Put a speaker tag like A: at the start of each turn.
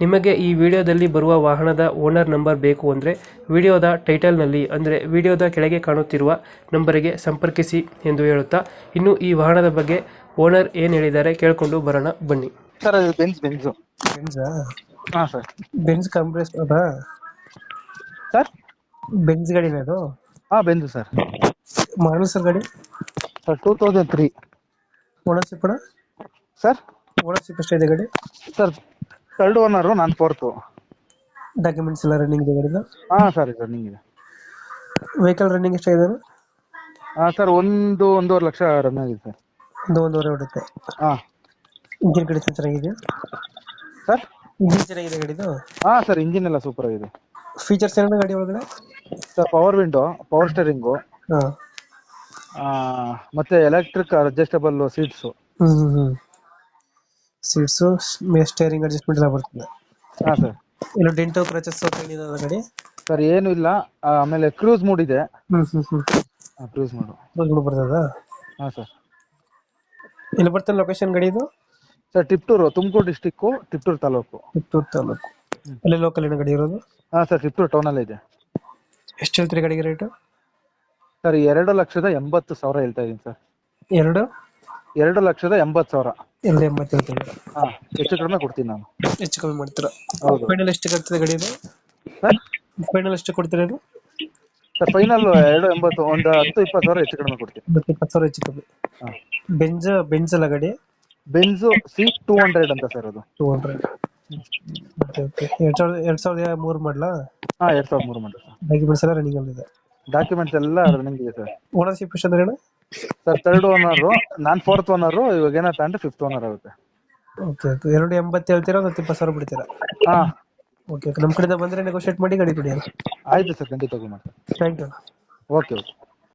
A: ನಿಮಗೆ ಈ ವಿಡಿಯೋದಲ್ಲಿ ಬರುವ ವಾಹನದ ಓನರ್ ನಂಬರ್ ಬೇಕು ಅಂದರೆ ವಿಡಿಯೋದ ಟೈಟಲ್ನಲ್ಲಿ ಅಂದರೆ ವಿಡಿಯೋದ ಕೆಳಗೆ ಕಾಣುತ್ತಿರುವ ನಂಬರಿಗೆ ಸಂಪರ್ಕಿಸಿ ಎಂದು ಹೇಳುತ್ತಾ ಇನ್ನು ಈ ವಾಹನದ ಬಗ್ಗೆ ಓನರ್ ಏನು ಹೇಳಿದ್ದಾರೆ ಕೇಳಿಕೊಂಡು ಬರೋಣ ಬನ್ನಿ.
B: ಸರ್ ಅದು ಬೆನ್ಸ್ ಬೆನ್ಸು
A: ಬೆಂಜಾ?
B: ಹಾಂ ಸರ್.
A: ಬೆಂಜ್ ಕಂಪ್ರೆಸ್ ಅದಾ?
B: ಸರ್?
A: ಬೆಂಜ್ ಗಾಡಿನ ಅದು?
B: ಹಾಂ ಬೆನ್ಸು ಸರ್.
A: ಮಾಡಲ್ ಸರ್ ಗಾಡಿ?
B: Sir two thousand three.
A: Ownership
B: sir?
A: Ownership ಎಷ್ಟಿದೆ ಗಾಡಿ?
B: ಸರ್ ಥರ್ಡ್ ಓನರು ನಾನು ಫೋರ್ತು
A: ಡಾಕ್ಯುಮೆಂಟ್ಸ್ ಎಲ್ಲ ರನ್ನಿಂಗ್ ಇದೆ ಗಾಡಿದು
B: ಹಾಂ ಸರ್ ಸರ್ ಇದೆ.
A: ವೆಹಿಕಲ್ ರನ್ನಿಂಗ್ ಎಷ್ಟಾಗಿದೆ?
B: ಹಾಂ ಸರ್ ಒಂದು ಒಂದೂವರೆ ಲಕ್ಷ ರನ್ ಆಗಿದೆ ಸರ್
A: ಒಂದು ಒಂದೂವರೆ ಹೊಡುತ್ತೆ
B: ಹಾಂ.
A: ಇಂಜಿನ್ ಕಂಡೀಷನ್ ಚೆನ್ನಾಗಿದೆ
B: ಸರ್
A: ಇಂಜಿನ್ ಚೆನ್ನಾಗಿದೆ ಗಾಡಿದು?
B: ಹಾಂ ಸರ್ ಇಂಜಿನ್ ಎಲ್ಲ ಸೂಪರ್ ಆಗಿದೆ.
A: ಫೀಚರ್ಸ್ ಏನಾದ್ರು ಗಾಡಿ ಒಳಗಡೆ?
B: Sir power window power steering
A: ಹಾಂ.
B: ಮತ್ತೆ ಎಲೆಕ್ಟ್ರಿಕ್ ಅಡ್ಜಸ್ಟಬಲ್ ಸೀಟ್ಸು
A: ಹ್ಞೂ ಹ್ಞೂ ಸೀಟ್ಸು ಸ್ಟೇರಿಂಗ್ ಅಡ್ಜಸ್ಟ್ಮೆಂಟ್ ಎಲ್ಲ ಬರ್ತದೆ.
B: ಹಾಂ ಸರ್
A: ಇಲ್ಲ ಡೆಂಟೋ ಕ್ರಚಸ್ ಏನಿದೆ ಗಾಡಿ
B: ಸರ್ ಏನು ಇಲ್ಲ. ಆ, ಆಮೇಲೆ ಕ್ರೂಸ್ ಮೂಡ್ ಇದೆ.
A: ಹ್ಮ್ ಹ್ಮ್ ಹ್ಮ್.
B: ಕ್ರೂಸ್ ಮೂಡ್
A: ಬರ್ತದ?
B: ಹಾಂ ಸರ್
A: ಇಲ್ಲಿ ಬರ್ತದೆ ಲೊಕೇಶನ್ ಗಾಡಿ ಇದು?
B: Sir Tiptur Tumakuru district Tiptur taluk.
A: Tiptur taluk. ಅಲ್ಲಿ ಲೋಕಲ್ ಏನೋ ಗಾಡಿ ಇರೋದು?
B: ಹಾ ಸರ್ ಟಿಪ್ಟೂರು ಟೌನಲ್ಲೇ ಇದೆ.
A: ಎಷ್ಟು ಹೇಳ್ತೀರಿ ಗಾಡಿಗೆ ರೇಟು
B: ಸರ್ ಎರಡು ಲಕ್ಷದ ಎಂಬತ್ತು ಸಾವಿರ ಹೇಳ್ತಾ ಇದ್ದೀನಿ ಸರ್
A: ಎರಡು?
B: ಎರಡು ಲಕ್ಷದ ಎಂಬತ್ತು ಸಾವಿರ.
A: ಎರಡು ಎಂಬತ್ತು ಹೇಳ್ತೀರಿ
B: ಹಾ ಹೆಚ್ಚು ಕಡಿಮೆ ಕೊಡ್ತೀನಿ ನಾನು.
A: ಹೆಚ್ಚು ಕಮ್ಮಿ ಮಾಡ್ತೀರಾ?
B: ಹೌದು.
A: ಫೈನಲ್ ಎಷ್ಟು ಕಟ್ತದೆ ಗಾಡಿ ಇದು?
B: ಸರ್
A: ಫೈನಲ್ ಎಷ್ಟು ಕೊಡ್ತೀರಾ ಇದು?
B: ಸರ್ ಫೈನಲ್ ಎರಡು ಎಂಬತ್ತು ಒಂದು ಹತ್ತು ಇಪ್ಪತ್ತು ಸಾವಿರ ಹೆಚ್ಚು ಕಡಿಮೆ ಕೊಡ್ತೀನಿ.
A: ಮತ್ತೆ ಇಪ್ಪತ್ತು ಸಾವಿರ ಹೆಚ್ಚು ಕಮ್ಮಿ.
B: ಹಾ.
A: ಬೆಂಜ್ ಬೆಂಜ್ ಅಲ್ಲ ಗಾಡಿ?
B: ಬೆನ್ಸು ಸಿ ಟೂ ಹಂಡ್ರೆಡ್ ಅಂತ ಸರ್ ಅದು.
A: ಟೂ ಹಂಡ್ರೆಡ್ ಓಕೆ ಓಕೆ ಎರಡು ಸಾವಿರದ ಎರಡು ಸಾವಿರದ ಮೂರು ಮಾಡಲಾ?
B: ಹಾ ಎರಡ್ ಸಾವಿರದ ಮೂರು ಮಾಡಿ ಸರ್.
A: ಡಾಕ್ಯುಮೆಂಟ್ಸ್ ಎಲ್ಲ ರನ್ನಿಂಗ್ ಅಲ್ಲಿದೆ
B: ಡಾಕ್ಯುಮೆಂಟ್ಸ್ ಎಲ್ಲ ರನ್ನಿಂಗ್ ಇದೆ ಸರ್.
A: ಓನರ್ಶಿಪ್ ಎಷ್ಟು ಅಂದ್ರೆ
B: ಸರ್ ಥರ್ಡ್ ಓನರ್ ನಾನ್ ಫೋರ್ತ್ ಓನರು ಇವಾಗ ಏನೋ ತಗೊಂಡ್ರೆ ಫಿಫ್ತ್ ಓನರ್ ಆಗುತ್ತೆ.
A: Okay okay. ಎರಡು ಎಂಬತ್ತು ಹೇಳ್ತೀರಾ ಒಂದು ಇಪ್ಪತ್ತು ಸಾವಿರ ಬಿಡ್ತೀರಾ?
B: ಹಾ.
A: Okay okay. ನಮ್ಮ ಕಡೆಯಿಂದ ಬಂದ್ರೆ ನೆಗೋಷಿಯೇಟ್ ಮಾಡಿ ಗಾಡಿ ಕೊಡಿ
B: ಆಯ್ತು ಸರ್ ಖಂಡಿತ
A: ಥ್ಯಾಂಕ್ ಯು
B: ಓಕೆ ಓಕೆ.